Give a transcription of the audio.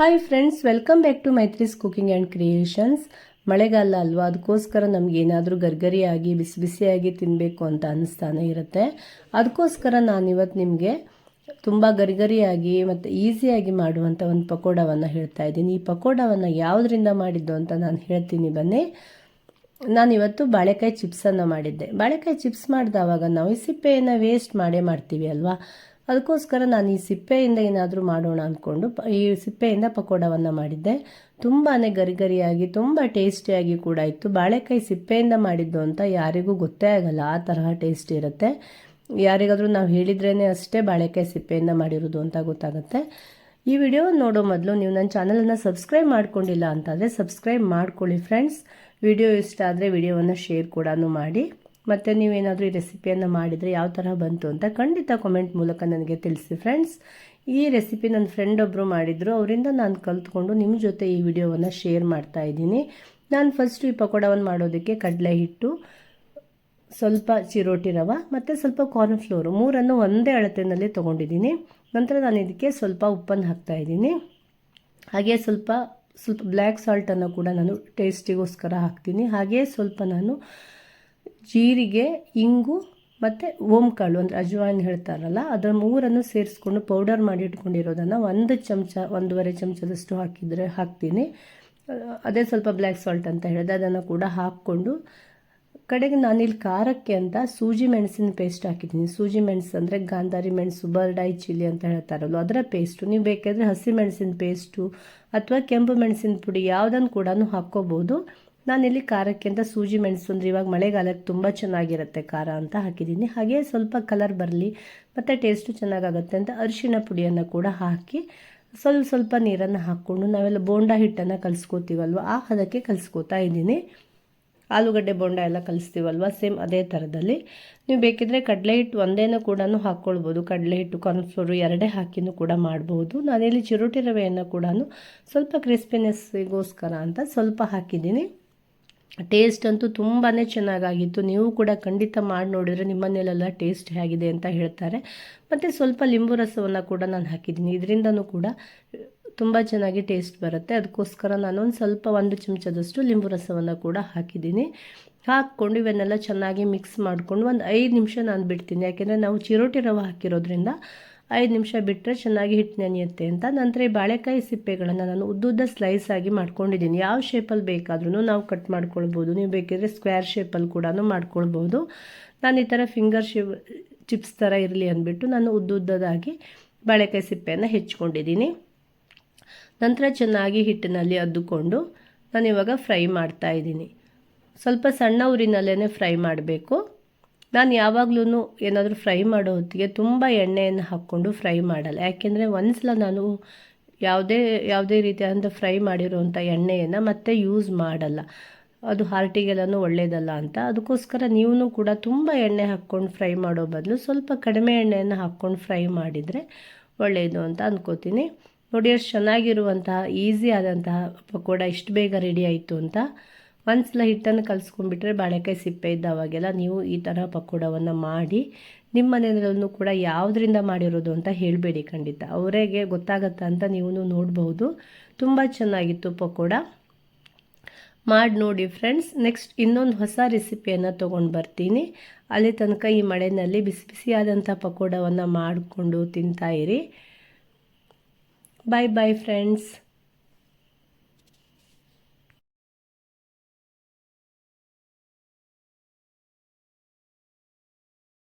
Hi friends welcome back to Maitri's cooking and creations ಮಳೆಗಾಲ ಅಲ್ವಾ? ಅದಕ್ಕೋಸ್ಕರ ನಮ್ಗೆ ಏನಾದರೂ ಗರ್ಗರಿಯಾಗಿ, ಬಿಸಿ ಬಿಸಿಯಾಗಿ ತಿನ್ನಬೇಕು ಅಂತ ಅನ್ನಿಸ್ತಾನೆ ಇರುತ್ತೆ. ಅದಕ್ಕೋಸ್ಕರ ನಾನಿವತ್ತು ನಿಮಗೆ ತುಂಬ ಗರಿಗರಿಯಾಗಿ ಮತ್ತು ಈಸಿಯಾಗಿ ಮಾಡುವಂಥ ಒಂದು ಪಕೋಡವನ್ನು ಹೇಳ್ತಾ ಇದ್ದೀನಿ. ಈ ಪಕೋಡವನ್ನು ಯಾವುದರಿಂದ ಮಾಡಿದ್ದು ಅಂತ ನಾನು ಹೇಳ್ತೀನಿ ಬನ್ನಿ. ನಾನಿವತ್ತು ಬಾಳೆಕಾಯಿ ಚಿಪ್ಸನ್ನು ಮಾಡಿದ್ದೆ. ಬಾಳೆಕಾಯಿ ಚಿಪ್ಸ್ ಮಾಡಿದವಾಗ ನಾವು ಈ ಸಿಪ್ಪೆಯನ್ನು ವೇಸ್ಟ್ ಮಾಡೇ ಮಾಡ್ತೀವಿ ಅಲ್ವಾ? ಅದಕ್ಕೋಸ್ಕರ ನಾನು ಈ ಸಿಪ್ಪೆಯಿಂದ ಏನಾದರೂ ಮಾಡೋಣ ಅಂದ್ಕೊಂಡು ಈ ಸಿಪ್ಪೆಯಿಂದ ಪಕೋಡವನ್ನು ಮಾಡಿದ್ದೆ. ತುಂಬಾ ಗರಿಗರಿಯಾಗಿ, ತುಂಬ ಟೇಸ್ಟಿಯಾಗಿ ಕೂಡ ಇತ್ತು. ಬಾಳೆಕಾಯಿ ಸಿಪ್ಪೆಯಿಂದ ಮಾಡಿದ್ದು ಅಂತ ಯಾರಿಗೂ ಗೊತ್ತೇ ಆಗಲ್ಲ. ಆ ತರಹ ಟೇಸ್ಟ್ ಇರುತ್ತೆ. ಯಾರಿಗಾದರೂ ನಾವು ಹೇಳಿದ್ರೇ ಅಷ್ಟೇ ಬಾಳೆಕಾಯಿ ಸಿಪ್ಪೆಯಿಂದ ಮಾಡಿರೋದು ಅಂತ ಗೊತ್ತಾಗುತ್ತೆ. ಈ ವಿಡಿಯೋ ನೋಡೋ ಮೊದಲು ನೀವು ನನ್ನ ಚಾನಲನ್ನು ಸಬ್ಸ್ಕ್ರೈಬ್ ಮಾಡ್ಕೊಂಡಿಲ್ಲ ಅಂತಂದರೆ ಸಬ್ಸ್ಕ್ರೈಬ್ ಮಾಡ್ಕೊಳ್ಳಿ ಫ್ರೆಂಡ್ಸ್. ವಿಡಿಯೋ ಇಷ್ಟ ಆದರೆ ವಿಡಿಯೋವನ್ನು ಶೇರ್ ಕೂಡ ಮಾಡಿ. ಮತ್ತು ನೀವೇನಾದರೂ ಈ ರೆಸಿಪಿಯನ್ನು ಮಾಡಿದರೆ ಯಾವ ಥರ ಬಂತು ಅಂತ ಖಂಡಿತ ಕಾಮೆಂಟ್ ಮೂಲಕ ನನಗೆ ತಿಳಿಸಿ ಫ್ರೆಂಡ್ಸ್ ಈ ರೆಸಿಪಿ ನನ್ನ ಫ್ರೆಂಡ್ ಒಬ್ಬರು ಮಾಡಿದರು. ಅವರಿಂದ ನಾನು ಕಲ್ತ್ಕೊಂಡು ನಿಮ್ಮ ಜೊತೆ ಈ ವಿಡಿಯೋವನ್ನು ಶೇರ್ ಮಾಡ್ತಾ ಇದ್ದೀನಿ. ನಾನು ಫಸ್ಟು ಈ ಪಕೋಡವನ್ನು ಮಾಡೋದಕ್ಕೆ ಕಡಲೆ ಹಿಟ್ಟು, ಸ್ವಲ್ಪ ಚಿರೋಟಿ ರವ ಮತ್ತು ಸ್ವಲ್ಪ ಕಾರ್ನ್ಫ್ಲೋರು ಮೂರನ್ನು ಒಂದೇ ಅಳತೆಯಲ್ಲಿ ತೊಗೊಂಡಿದ್ದೀನಿ. ನಂತರ ನಾನು ಇದಕ್ಕೆ ಸ್ವಲ್ಪ ಉಪ್ಪನ್ನು ಹಾಕ್ತಾ ಇದ್ದೀನಿ. ಹಾಗೆ ಸ್ವಲ್ಪ ಸ್ವಲ್ಪ ಬ್ಲ್ಯಾಕ್ ಸಾಲ್ಟನ್ನು ಕೂಡ ನಾನು ಟೇಸ್ಟಿಗೋಸ್ಕರ ಹಾಕ್ತೀನಿ. ಹಾಗೆ ಸ್ವಲ್ಪ ನಾನು ಜೀರಿಗೆ, ಇಂಗು ಮತ್ತು ಓಂಕಾಳು ಅಂದರೆ ಅಜ್ವಾಯಿನ್ ಹೇಳ್ತಾರಲ್ಲ ಅದರ ಮೂರನ್ನು ಸೇರಿಸ್ಕೊಂಡು ಪೌಡರ್ ಮಾಡಿ ಇಟ್ಕೊಂಡಿರೋದನ್ನು ಒಂದು ಚಮಚ, ಒಂದೂವರೆ ಚಮಚದಷ್ಟು ಹಾಕಿದರೆ ಹಾಕ್ತೀನಿ. ಅದೇ ಸ್ವಲ್ಪ ಬ್ಲ್ಯಾಕ್ ಸಾಲ್ಟ್ ಅಂತ ಹೇಳಿದೆ, ಅದನ್ನು ಕೂಡ ಹಾಕ್ಕೊಂಡು ಕಡೆಗೆ ನಾನಿಲ್ಲಿ ಖಾರಕ್ಕೆ ಅಂತ ಸೂಜಿ ಮೆಣಸಿನ ಪೇಸ್ಟ್ ಹಾಕಿದ್ದೀನಿ. ಸೂಜಿ ಮೆಣಸು ಅಂದರೆ ಗಾಂಧಾರಿ ಮೆಣಸು ಬರ್ಡಾಯಿ ಚಿಲ್ಲಿ ಅಂತ ಹೇಳ್ತಾರಲ್ಲ ಅದರ ಪೇಸ್ಟು ನೀವು ಬೇಕಾದರೆ ಹಸಿ ಮೆಣಸಿನ ಪೇಸ್ಟು ಅಥವಾ ಕೆಂಪು ಮೆಣಸಿನ ಪುಡಿ ಯಾವುದನ್ನು ಕೂಡ ಹಾಕ್ಕೋಬೋದು. ನಾನಿಲ್ಲಿ ಖಾರಕ್ಕೆ ಅಂತ ಸೂಜಿ ಮೆಣಸು ಅಂದರೆ ಇವಾಗ ಮಳೆಗಾಲಕ್ಕೆ ತುಂಬ ಚೆನ್ನಾಗಿರುತ್ತೆ ಖಾರ ಅಂತ ಹಾಕಿದ್ದೀನಿ. ಹಾಗೆ ಸ್ವಲ್ಪ ಕಲರ್ ಬರಲಿ, ಮತ್ತು ಟೇಸ್ಟು ಚೆನ್ನಾಗಾಗುತ್ತೆ ಅಂತ ಅರಿಶಿಣ ಪುಡಿಯನ್ನು ಕೂಡ ಹಾಕಿ ಸ್ವಲ್ಪ ಸ್ವಲ್ಪ ನೀರನ್ನು ಹಾಕ್ಕೊಂಡು ನಾವೆಲ್ಲ ಬೋಂಡ ಹಿಟ್ಟನ್ನು ಕಲಿಸ್ಕೋತೀವಲ್ವ? ಆ ಹದಕ್ಕೆ ಕಲಿಸ್ಕೋತಾ ಇದ್ದೀನಿ. ಆಲೂಗಡ್ಡೆ ಬೋಂಡ ಎಲ್ಲ ಕಲಿಸ್ತೀವಲ್ವ? ಸೇಮ್ ಅದೇ ಥರದಲ್ಲಿ. ನೀವು ಬೇಕಿದ್ರೆ ಕಡಲೆ ಹಿಟ್ಟು ಒಂದೇನೂ ಕೂಡ ಹಾಕ್ಕೊಳ್ಬೋದು. ಕಡಲೆ ಹಿಟ್ಟು, ಕಾರ್ನ್ಫ್ಲೋರು ಎರಡೇ ಹಾಕಿನೂ ಕೂಡ ಮಾಡ್ಬೋದು. ನಾನಿಲ್ಲಿ ಚಿರೋಟಿ ರವೆಯನ್ನು ಕೂಡ ಸ್ವಲ್ಪ ಕ್ರಿಸ್ಪಿನೆಸ್ಸಿಗೋಸ್ಕರ ಅಂತ ಸ್ವಲ್ಪ ಹಾಕಿದ್ದೀನಿ. ಟೇಸ್ಟ್ ಅಂತೂ ತುಂಬಾ ಚೆನ್ನಾಗಾಗಿತ್ತು. ನೀವು ಕೂಡ ಖಂಡಿತ ಮಾಡಿ ನೋಡಿದರೆ ನಿಮ್ಮನೇಲೆಲ್ಲ ಟೇಸ್ಟ್ ಹೇಗಿದೆ ಅಂತ ಹೇಳ್ತಾರೆ. ಮತ್ತು ಸ್ವಲ್ಪ ಲಿಂಬು ರಸವನ್ನು ಕೂಡ ನಾನು ಹಾಕಿದ್ದೀನಿ. ಇದರಿಂದನೂ ಕೂಡ ತುಂಬ ಚೆನ್ನಾಗಿ ಟೇಸ್ಟ್ ಬರುತ್ತೆ. ಅದಕ್ಕೋಸ್ಕರ ನಾನು ಒಂದು ಸ್ವಲ್ಪ ಒಂದು ಚಮಚದಷ್ಟು ಲಿಂಬು ರಸವನ್ನು ಕೂಡ ಹಾಕಿದ್ದೀನಿ. ಹಾಕ್ಕೊಂಡು ಇವನ್ನೆಲ್ಲ ಚೆನ್ನಾಗಿ ಮಿಕ್ಸ್ ಮಾಡಿಕೊಂಡು ಒಂದು ಐದು ನಿಮಿಷ ನಾನು ಬಿಡ್ತೀನಿ. ಯಾಕೆಂದರೆ ನಾವು ಚಿರೋಟಿ ರವೆ ಹಾಕಿರೋದ್ರಿಂದ ಐದು ನಿಮಿಷ ಬಿಟ್ಟರೆ ಚೆನ್ನಾಗಿ ಹಿಟ್ಟು ನೆನೆಯುತ್ತೆ ಅಂತ. ನಂತರ ಈ ಬಾಳೆಕಾಯಿ ಸಿಪ್ಪೆಗಳನ್ನು ನಾನು ಉದ್ದುದ್ದ ಸ್ಲೈಸ್ ಆಗಿ ಮಾಡ್ಕೊಂಡಿದ್ದೀನಿ. ಯಾವ ಶೇಪಲ್ಲಿ ಬೇಕಾದ್ರೂ ನಾವು ಕಟ್ ಮಾಡ್ಕೊಳ್ಬೋದು. ನೀವು ಬೇಕಿದ್ರೆ ಸ್ಕ್ವೇರ್ ಶೇಪಲ್ಲಿ ಕೂಡ ಮಾಡ್ಕೊಳ್ಬೋದು. ನಾನು ಈ ಥರ ಫಿಂಗರ್ ಶೇಪ್ ಚಿಪ್ಸ್ ಥರ ಇರಲಿ ಅಂದ್ಬಿಟ್ಟು ನಾನು ಉದ್ದುದ್ದದಾಗಿ ಬಾಳೆಕಾಯಿ ಸಿಪ್ಪೆಯನ್ನು ಹೆಚ್ಕೊಂಡಿದ್ದೀನಿ. ನಂತರ ಚೆನ್ನಾಗಿ ಹಿಟ್ಟಿನಲ್ಲಿ ಅದ್ದುಕೊಂಡು ನಾನು ಇವಾಗ ಫ್ರೈ ಮಾಡ್ತಾ ಇದ್ದೀನಿ. ಸ್ವಲ್ಪ ಸಣ್ಣ ಊರಿನಲ್ಲೇ ಫ್ರೈ ಮಾಡಬೇಕು. ನಾನು ಯಾವಾಗ್ಲೂ ಏನಾದರೂ ಫ್ರೈ ಮಾಡೋ ಹೊತ್ತಿಗೆ ತುಂಬ ಎಣ್ಣೆಯನ್ನು ಹಾಕ್ಕೊಂಡು ಫ್ರೈ ಮಾಡಲ್ಲ. ಯಾಕೆಂದರೆ ಒಂದ್ಸಲ ನಾನು ಯಾವುದೇ ಯಾವುದೇ ರೀತಿಯಾದಂಥ ಫ್ರೈ ಮಾಡಿರೋವಂಥ ಎಣ್ಣೆಯನ್ನು ಮತ್ತೆ ಯೂಸ್ ಮಾಡಲ್ಲ. ಅದು ಹಾರ್ಟಿಗೆಲ್ಲನೂ ಒಳ್ಳೆಯದಲ್ಲ ಅಂತ. ಅದಕ್ಕೋಸ್ಕರ ನೀವು ಕೂಡ ತುಂಬ ಎಣ್ಣೆ ಹಾಕ್ಕೊಂಡು ಫ್ರೈ ಮಾಡೋ ಬದಲು ಸ್ವಲ್ಪ ಕಡಿಮೆ ಎಣ್ಣೆಯನ್ನು ಹಾಕ್ಕೊಂಡು ಫ್ರೈ ಮಾಡಿದರೆ ಒಳ್ಳೆಯದು ಅಂತ ಅಂದ್ಕೋತೀನಿ ನೋಡಿ ಅಷ್ಟು ಚೆನ್ನಾಗಿರುವಂತಹ, ಈಸಿ ಆದಂತಹ ಪಕೋಡ ಇಷ್ಟು ಬೇಗ ರೆಡಿ ಆಯಿತು ಅಂತ ಒಂದ್ಸಲ ಹಿಟ್ಟನ್ನು ಕಲಿಸ್ಕೊಂಡ್ಬಿಟ್ರೆ ಬಾಳೆಕಾಯಿ ಸಿಪ್ಪೆ ಇದ್ದಾವಾಗೆಲ್ಲ ನೀವು ಈ ಥರ ಪಕೋಡವನ್ನು ಮಾಡಿ ನಿಮ್ಮ ಮನೆಯಲ್ಲೂ ಕೂಡ ಯಾವುದರಿಂದ ಮಾಡಿರೋದು ಅಂತ ಹೇಳಬೇಡಿ ಖಂಡಿತ. ಅವರಿಗೆ ಗೊತ್ತಾಗತ್ತಾ ಅಂತ ನೀವು ನೋಡಬಹುದು. ತುಂಬ ಚೆನ್ನಾಗಿತ್ತು ಪಕೋಡ. ಮಾಡಿ ನೋಡಿ ಫ್ರೆಂಡ್ಸ್ ನೆಕ್ಸ್ಟ್ ಇನ್ನೊಂದು ಹೊಸ ರೆಸಿಪಿಯನ್ನು ತೊಗೊಂಡು ಬರ್ತೀನಿ. ಅಲ್ಲಿ ತನಕ ಈ ಮಳೆಯಲ್ಲಿ ಬಿಸಿ ಬಿಸಿಯಾದಂಥ ಪಕೋಡವನ್ನು ಮಾಡಿಕೊಂಡು ತಿಂತಾಯಿರಿ ಬಾಯ್ ಬಾಯ್ ಫ್ರೆಂಡ್ಸ್